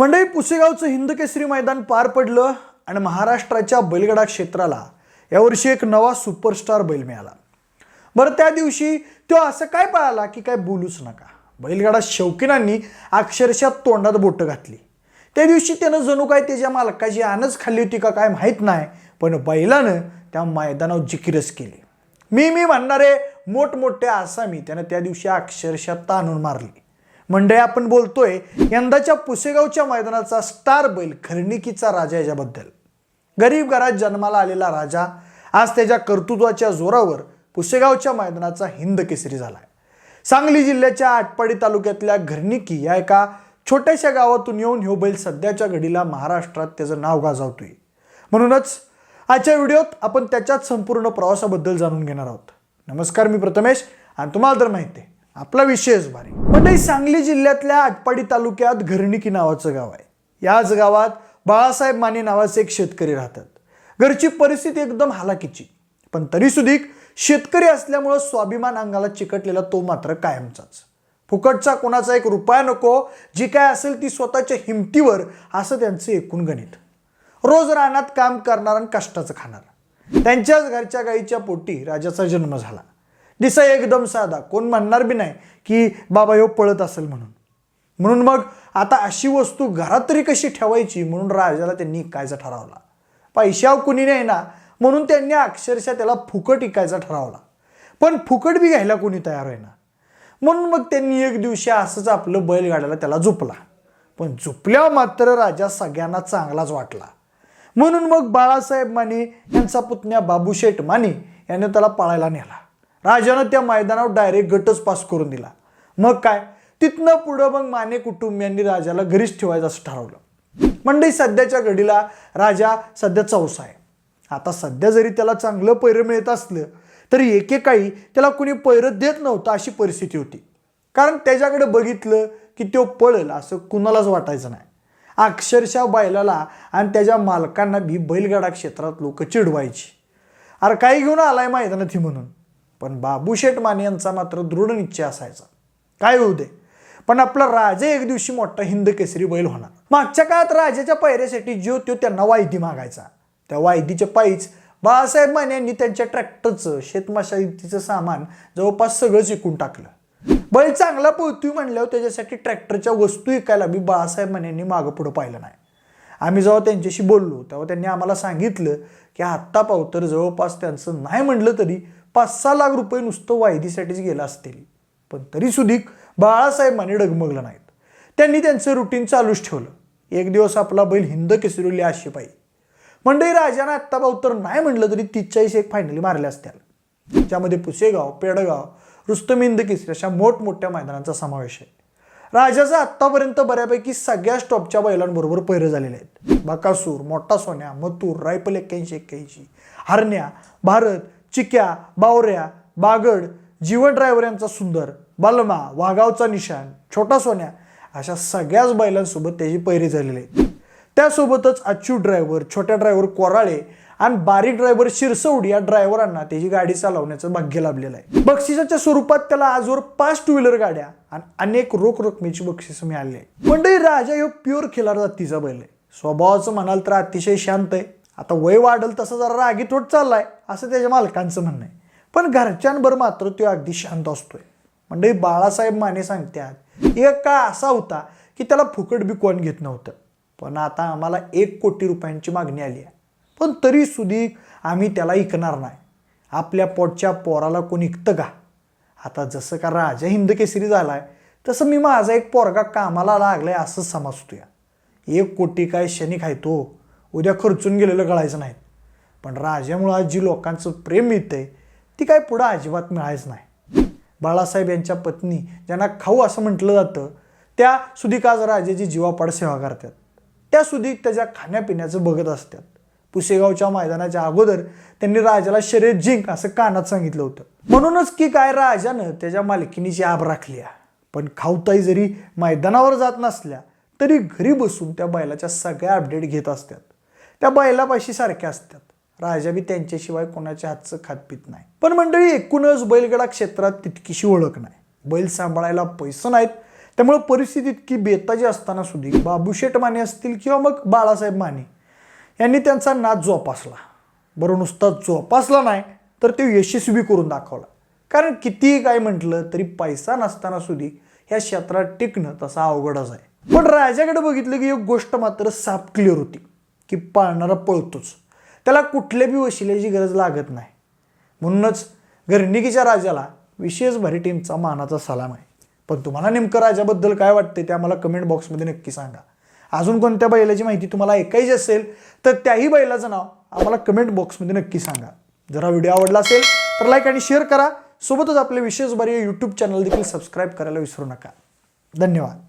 मंडळी पुसेगावचं हिंदकेसरी मैदान पार पडलं आणि महाराष्ट्राच्या बैलगाडा क्षेत्राला यावर्षी एक नवा सुपरस्टार बैल मिळाला. बरं त्या दिवशी तो असं काय पळाला की काय बोलूच नका? बैलगाडा शौकीनांनी अक्षरशः तोंडात बोटं घातली. त्या दिवशी त्यानं जणू काय त्याच्या मालकाची आनच खाल्ली होती का काय माहीत नाही पण बैलानं त्या मैदानावर जिकिरच केली. मी मी म्हणणारे मोठमोठे आसामी त्यानं त्या दिवशी अक्षरशः ताणून मारली. मंडळी आपण बोलतोय यंदाच्या पुसेगावच्या मैदानाचा स्टार बैल खरणिकीचा राजा याच्याबद्दल. गरीब घरात जन्माला आलेला राजा आज त्याच्या कर्तृत्वाच्या जोरावर पुसेगावच्या मैदानाचा हिंद केसरी झालाय. सांगली जिल्ह्याच्या आटपाडी तालुक्यातल्या घरणिकी या एका छोट्याशा गावातून येऊन ह्यो बैल सध्याच्या घडीला महाराष्ट्रात त्याचं नाव गाजवतोय. म्हणूनच आजच्या व्हिडिओत आपण त्याच्याच संपूर्ण प्रवासाबद्दल जाणून घेणार आहोत. नमस्कार मी प्रथमेश आणि तुम्हाला तर माहिती आहे. आपला विषयच भारी म्हणजे सांगली जिल्ह्यातल्या आटपाडी तालुक्यात घरणिकी नावाचं गाव आहे. याच गावात बाळासाहेब माने नावाचे एक शेतकरी राहतात. घरची परिस्थिती एकदम हालाकीची पण तरी सुधीक शेतकरी असल्यामुळं स्वाभिमान अंगाला चिकटलेला तो मात्र कायमचाच. फुकटचा कोणाचा एक रुपया नको जी काय असेल ती स्वतःच्या हिमतीवर असं त्यांचं एकूण गणित. रोज रानात काम करणार आणि कष्टाचं खाणार. त्यांच्याच घरच्या गाईच्या पोटी राजाचा जन्म झाला. दिसा एकदम साधा. कोण म्हणणार बी नाही की बाबा ह्यो पळत असेल म्हणून. म्हणून मग आता अशी वस्तू घरात तरी कशी ठेवायची? म्हणून राजाला त्यांनी इकायचा ठरवला. पैशाव कुणी नाही ना म्हणून त्यांनी अक्षरशः त्याला फुकट इकायचा ठरवला. पण फुकट बी घ्यायला कोणी तयार होईना म्हणून मग त्यांनी एक दिवशी असंच आपलं बैलगाड्याला त्याला झोपला. पण झोपल्यावर मात्र राजा सगळ्यांना चांगलाच वाटला. म्हणून मग बाळासाहेब माने यांचा पुतण्या बाबूशेठ माने याने त्याला पळायला नेला. राजानं त्या मैदानावर डायरेक्ट गटच पास करून दिला. मग काय? तिथनं पुढं मग माने कुटुंबियांनी राजाला घरीच ठेवायचं असं ठरवलं. मंडई सध्याच्या घडीला राजा सध्या चौसा आहे. आता सध्या जरी त्याला चांगलं पैरं मिळत असलं तरी एकेकाळी त्याला कुणी पैरं देत नव्हतं अशी परिस्थिती होती. कारण त्याच्याकडे बघितलं की तो पळेल असं कुणालाच वाटायचं नाही. अक्षरशः बैलाला आणि त्याच्या मालकांना बी बैलगाडा क्षेत्रात लोक चिडवायची. अरे काही घेऊन आलाय मैदानात ही म्हणून. पण बाबूशेठ माने यांचा मात्र दृढ निश्चय असायचा. काय होऊ दे? पण आपला राजा एक दिवशी मोठा हिंद केसरी बैल होणार. मागच्या काळात राजाच्या पैऱ्यासाठी जो तो त्यांना वायदी मागायचा. त्या वायदीच्या पायीच बाळासाहेब माने यांनी त्यांच्या ट्रॅक्टरचं शेतमशागतीचं सामान जवळपास सगळंच विकून टाकलं. बैल चांगला पोहतोय म्हणल्यावर त्याच्यासाठी ट्रॅक्टरच्या वस्तू विकायला बी बाळासाहेब माने यांनी मागं पुढं पाहिलं नाही. आम्ही जेव्हा त्यांच्याशी बोललो तेव्हा त्यांनी आम्हाला सांगितलं की आत्ता पावतर जवळपास त्यांचं नाही म्हणलं तरी पाच सहा लाख रुपये नुसतं वायदीसाठीच गेलं असतील. पण तरी सुधीक बाळासाहेबांनी डगमगलं नाहीत. त्यांनी त्यांचं रुटीन चालूच ठेवलं. एक दिवस आपला बैल हिंद केसरुली अशी पाहिजे मंडई राजानं आत्ता पावतर नाही म्हणलं तरी तीस एक फायनली मारल्या असत्या ज्यामध्ये पुसेगाव पेडगाव रुस्तमिंद केसरी अशा मोठमोठ्या मैदानांचा समावेश आहे. राजाचा आत्तापर्यंत बऱ्यापैकी सगळ्या स्टॉपच्या बैलांबरोबर पैरे झालेले आहेत. बकासूर मोठा सोन्या मथूर रायफल एक्क्याऐंशी एक्क्याऐंशी हरण्या भारत चिक्या बावऱ्या बागड जीवन ड्रायव्हर यांचा सुंदर बलमा वाघावचा निशान छोटा सोन्या अशा सगळ्याच बैलांसोबत त्याची पैरी झालेली आहे. त्यासोबतच अच्यू ड्रायव्हर छोट्या ड्रायव्हर कोराळे आणि बारीक ड्रायव्हर शिरसवडी या ड्रायव्हरांना त्याची गाडी चालवण्याचं भाग्य लाभलेलं आहे. बक्षिसाच्या स्वरूपात त्याला आजवर पाच टू व्हीलर गाड्या आणि अनेक रोख रकमेची बक्षिसं मिळाली आहे. मंडळी राजा ह्यो प्युअर खिलार जातीचा बैल आहे. स्वभावाचं म्हणाल तर अतिशय शांत आहे. आता वय वाढल तसं जरा रागीत होत चाललाय असं त्याच्या मालकांचं म्हणणं आहे. पण घरच्यांवर मात्र तो अगदी शांत असतोय. म्हणजे बाळासाहेब माने सांगतात एक काळ असा होता की त्याला फुकट बी कोण घेत नव्हतं. पण आता आम्हाला एक कोटी रुपयांची मागणी आली आहे. पण तरी सुधीक आम्ही त्याला ऐकणार नाही. आपल्या पोटच्या पोराला कोण ऐकतं का? आता जसं का राजा हिंदकेसरी झाला आहे तसं मी माझा एक पोरगा कामाला लागलाय असंच समजतोय. एक कोटी काय शनी आहे तो उद्या खर्चून गेलेलं कळायचं नाही. पण राजामुळं आज जी लोकांचं प्रेम मिळतंय ती काय पुढं अजिबात मिळायच नाही. बाळासाहेब यांच्या पत्नी ज्यांना खाऊ असं म्हटलं जातं त्या सुधीक आज राजाची जीवापाड सेवा करतात. त्या सुधीक त्याच्या खाण्यापिण्याचं बघत असतात. पुसेगावच्या मैदानाच्या अगोदर त्यांनी राजाला शर्यत जिंक असं कानात सांगितलं होतं. म्हणूनच की काय राजानं त्याच्या मालकिनीची आब राखली आहे. पण खाऊताई जरी मैदानावर जात नसल्या तरी घरी बसून त्या बैलाच्या सगळ्या अपडेट घेत असतात. त्या बैलापाशी सारख्या असतात. राजा बी त्यांच्याशिवाय कोणाच्या हातचं खात पित नाही. पण मंडळी एकूणच बैलगडा क्षेत्रात तितकीशी ओळख नाही. बैल सांभाळायला पैसे नाहीत. त्यामुळे परिस्थिती इतकी बेताजी असताना सुद्धा बाबूशेठ माने असतील किंवा मग बाळासाहेब माने यांनी त्यांचा नाच जोपासला. बरं नुसता जोपासला नाही तर ते यशस्वी करून दाखवला. कारण कितीही काय म्हटलं तरी पैसा नसताना सुधी ह्या क्षेत्रात टिकणं तसा अवघडच आहे. पण राजाकडे बघितलं की एक गोष्ट मात्र साफ क्लिअर होती. की पाळणारा पळतोच. त्याला कुठल्या बी वशिल्याची गरज लागत नाही. म्हणूनच गर्निकीच्या राजाला विशेष भारी टीमचा मानाचा सलाम आहे. पण तुम्हाला नेमकं राजाबद्दल काय वाटते ते आम्हाला कमेंट बॉक्समध्ये नक्की सांगा. अजून कोणत्या बैलाची माहिती तुम्हाला ऐकायची असेल तर त्याही बैलाचं नाव आम्हाला कमेंट बॉक्समध्ये नक्की सांगा. जरा व्हिडिओ आवडला असेल तर लाईक आणि शेअर करा. सोबतच आपले विशेष बरे यूट्यूब चॅनल देखील सबस्क्राईब करायला विसरू नका. धन्यवाद.